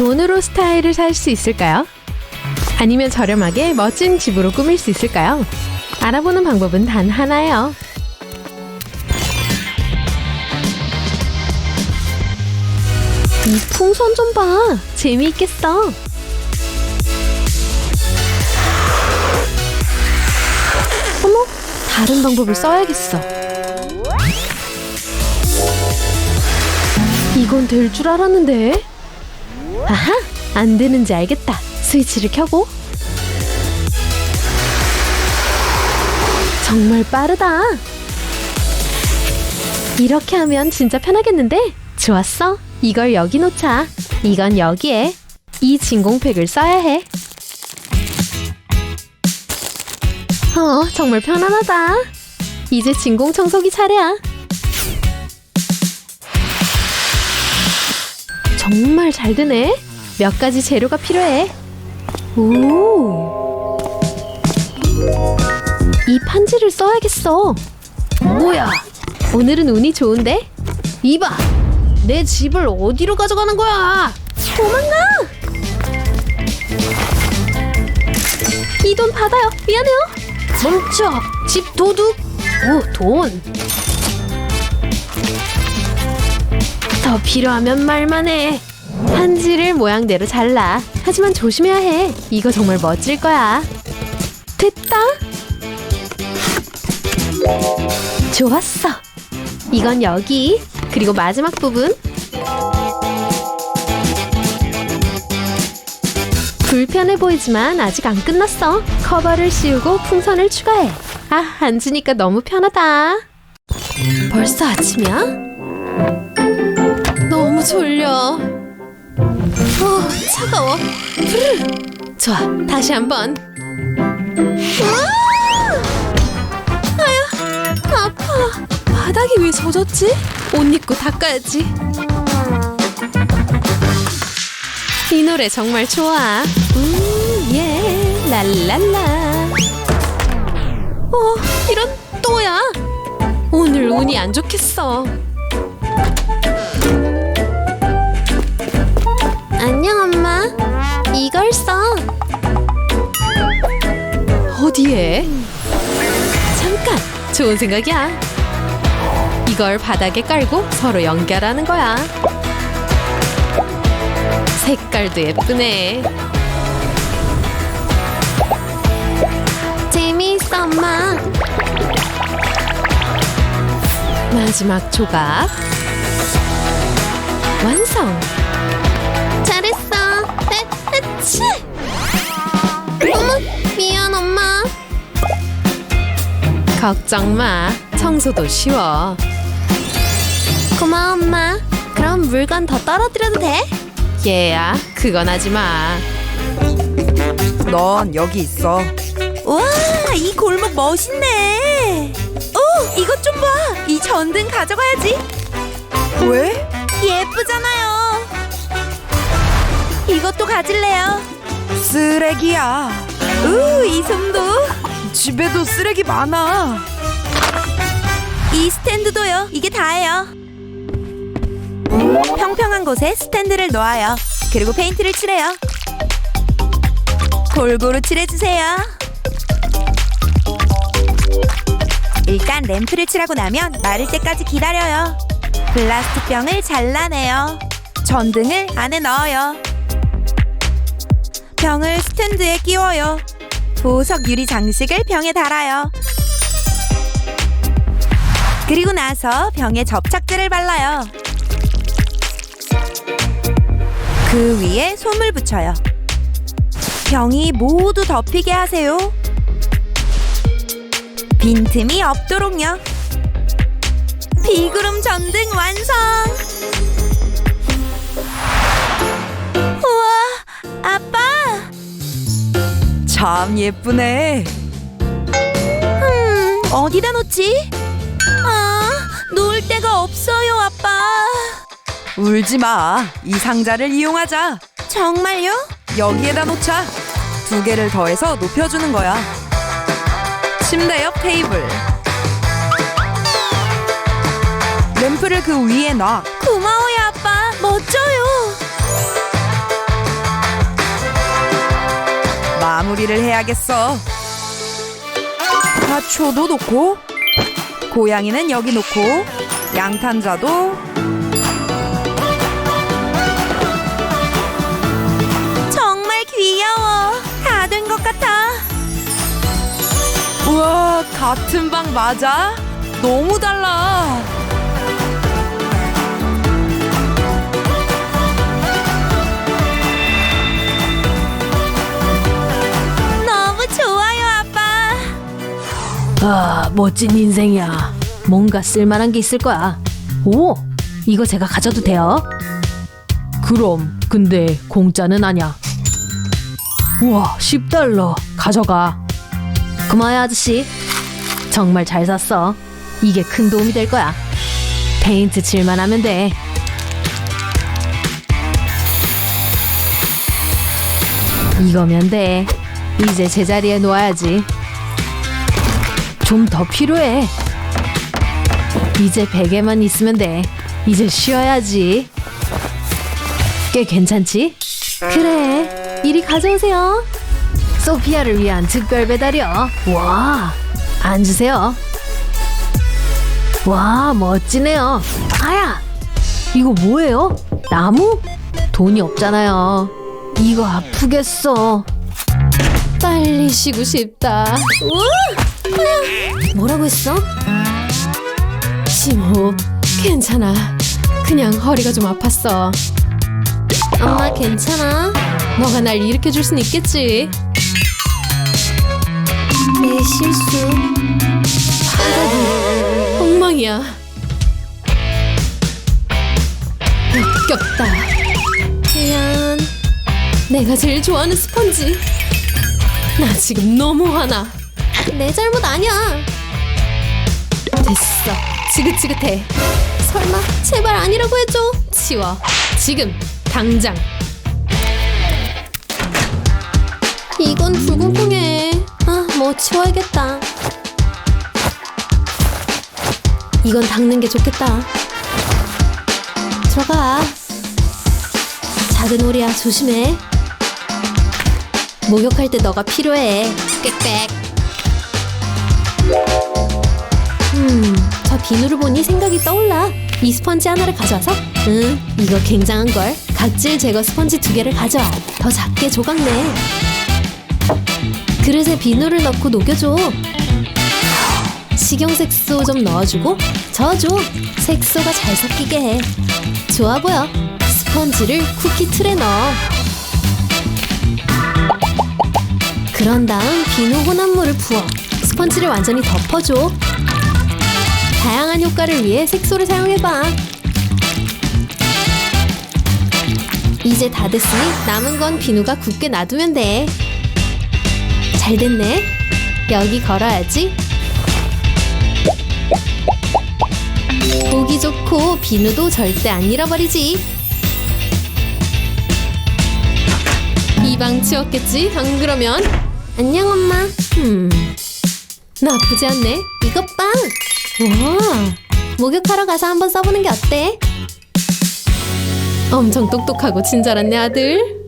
돈으로 스타일을 살 수 있을까요? 아니면 저렴하게 멋진 집으로 꾸밀 수 있을까요? 알아보는 방법은 단 하나예요. 이 풍선 좀 봐. 재미있겠어. 어머, 다른 방법을 써야겠어. 이건 될 줄 알았는데. 아하, 안 되는지 알겠다. 스위치를 켜고. 정말 빠르다. 이렇게 하면 진짜 편하겠는데? 좋았어. 이걸 여기 놓자. 이건 여기에. 이 진공팩을 써야 해. 어, 정말 편안하다. 이제 진공 청소기 차례야. 정말 잘 되네. 몇 가지 재료가 필요해. 오. 이 판지를 써야겠어. 뭐야? 오늘은 운이 좋은데? 이봐! 내 집을 어디로 가져가는 거야? 도망가! 이 돈 받아요. 미안해요. 멈춰! 집 도둑! 오, 돈! 더 필요하면 말만 해. 판지를 모양대로 잘라. 하지만 조심해야 해. 이거 정말 멋질 거야. 됐다. 좋았어. 이건 여기. 그리고 마지막 부분. 불편해 보이지만 아직 안 끝났어. 커버를 씌우고 풍선을 추가해. 아, 앉으니까 너무 편하다. 벌써 아침이야? 너무 졸려. 어, 차가워. 푸르르. 좋아, 다시 한번. 아야, 아파. 바닥이 왜 젖었지? 옷 입고 닦아야지. 이 노래 정말 좋아. 음, 예, 랄랄라. 어, 이런 또야. 오늘 운이 안 좋겠어. 안녕 엄마. 이걸 써. 어디에? 잠깐. 좋은 생각이야. 이걸 바닥에 깔고 서로 연결하는 거야. 색깔도 예쁘네. 재미있어 엄마. 마지막 조각. 완성. 잘했어. 에, 에치. 어머, 미안 엄마. 걱정 마. 청소도 쉬워. 고마워 엄마. 그럼 물건 더 떨어뜨려도 돼? 얘야, 그건 하지 마. 넌 여기 있어. 와, 이 골목 멋있네. 오, 이것 좀 봐. 이 전등 가져가야지. 왜? 예쁘잖아요. 이것도 가질래요. 쓰레기야. 우, 이 솜도. 집에도 쓰레기 많아. 이 스탠드도요. 이게 다예요. 평평한 곳에 스탠드를 놓아요. 그리고 페인트를 칠해요. 골고루 칠해주세요. 일단 램프를 칠하고 나면 마를 때까지 기다려요. 플라스틱 병을 잘라내요. 전등을 안에 넣어요. 병을 스탠드에 끼워요. 보석 유리 장식을 병에 달아요. 그리고 나서 병에 접착제를 발라요. 그 위에 솜을 붙여요. 병이 모두 덮이게 하세요. 빈틈이 없도록요. 비구름 전등 완성! 우와! 참 예쁘네. 음, 어디다 놓지? 아, 놓을 데가 없어요, 아빠. 울지 마. 이 상자를 이용하자. 정말요? 여기에다 놓자. 두 개를 더해서 높여주는 거야. 침대 옆 테이블. 램프를 그 위에 놔. 고마워요, 아빠. 멋져요. 마무리를 해야겠어. 화초도 놓고, 고양이는 여기 놓고, 양탄자도 정말 귀여워. 다 된 것 같아. 우와 같은 방 맞아? 너무 달라. 아, 멋진 인생이야. 뭔가 쓸만한 게 있을 거야. 오, 이거 제가 가져도 돼요? 그럼, 근데 공짜는 아니야. 우와, 10달러. 가져가. 고마워요, 아저씨. 정말 잘 샀어. 이게 큰 도움이 될 거야. 페인트 칠만 하면 돼. 이거면 돼. 이제 제자리에 놓아야지. 좀 더 필요해. 이제 베개만 있으면 돼. 이제 쉬어야지. 꽤 괜찮지? 그래. 이리 가져오세요. 소피아를 위한 특별 배달이요. 와, 앉으세요. 와, 멋지네요. 아야, 이거 뭐예요? 나무? 돈이 없잖아요. 이거 아프겠어. 빨리 쉬고 싶다. 뭐라고 했어? 심호흡 괜찮아. 그냥 허리가 좀 아팠어. 엄마 괜찮아? 너가 날 일으켜 줄 순 있겠지? 내 실수. 바닥이 엉망이야. 역겹다. 미안. 내가 제일 좋아하는 스펀지. 나 지금 너무 화나 내 잘못 아니야 됐어. 지긋지긋해. 설마 제발 아니라고 해줘. 치워. 지금 당장. 이건 불공평해. 아, 뭐 치워야겠다. 이건 닦는 게 좋겠다. 들어가. 작은 오리야 조심해. 목욕할 때 너가 필요해. 꽥꽥. 음, 저 비누를 보니 생각이 떠올라. 이 스펀지 하나를 가져와서? 응, 이거 굉장한 걸. 각질 제거 스펀지 두 개를 가져와. 더 작게 조각내. 그릇에 비누를 넣고 녹여줘. 식용 색소 좀 넣어주고 저어줘. 색소가 잘 섞이게 해. 좋아 보여. 스펀지를 쿠키 틀에 넣어. 그런 다음 비누 혼합물을 부어. 스펀지를 완전히 덮어줘. 다양한 효과를 위해 색소를 사용해봐. 이제 다 됐으니 남은 건 비누가 굳게 놔두면 돼. 잘 됐네. 여기 걸어야지. 보기 좋고 비누도 절대 안 잃어버리지. 이 방 치웠겠지? 안 그러면 안녕 엄마. 음, 나쁘지 않네. 이것 봐. 와, 목욕하러 가서 한번 써보는 게 어때? 엄청 똑똑하고 친절한 내 아들.